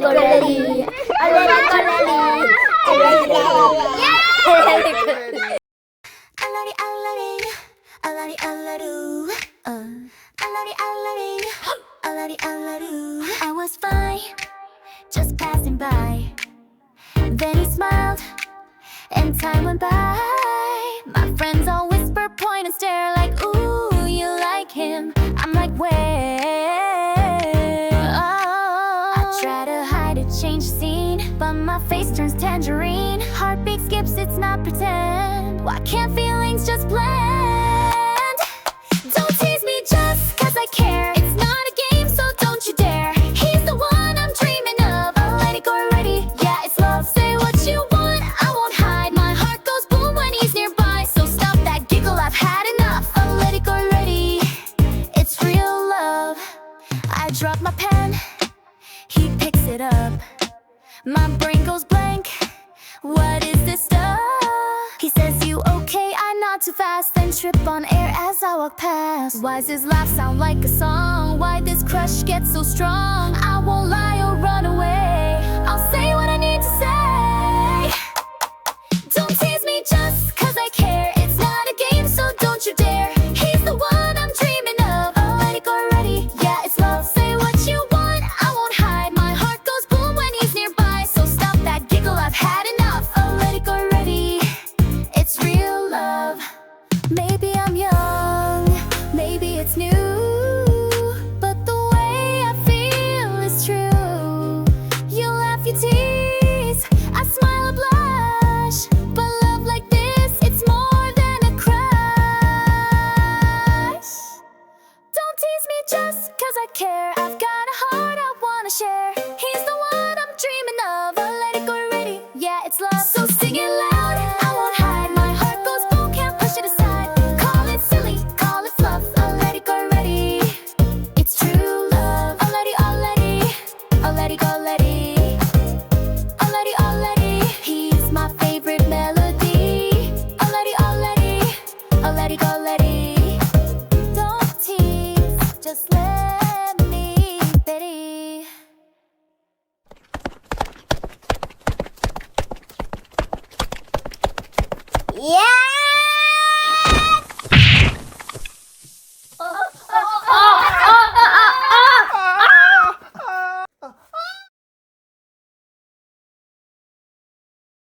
Golali. Alari alari, alari alaru, uh. Alari alari, alari alaru. I was fine, just passing by. Then he smiled, and time went by. My friends all whisper, point, and stare like, Ooh, you like him. I'm like, Where? To hide it, change scene, but my face turns tangerine. Heartbeat skips, it's not pretend. Why can't feelings just blend? Don't tease me just cause I care. It's not a game, so don't you dare. He's the one I'm dreaming of. I'll go already. Yeah, it's love. Say what you want, I won't hide. My heart goes boom when he's nearby. So stop that giggle, I've had enough. I'll go already. It's real love. I drop my pen, he picks it up. My brain goes blank. What is this stuff? He says, You okay? I nod too fast, then trip on air as I walk past. Why's his laugh sound like a song? Why this crush get so strong? It's new. But the way I feel is true. You laugh, you tease, I smile, I blush. But love like this, it's more than a crush. Don't tease me just cause I care. I've got a heart I wanna share. Don't tease, just let me be. Yeah.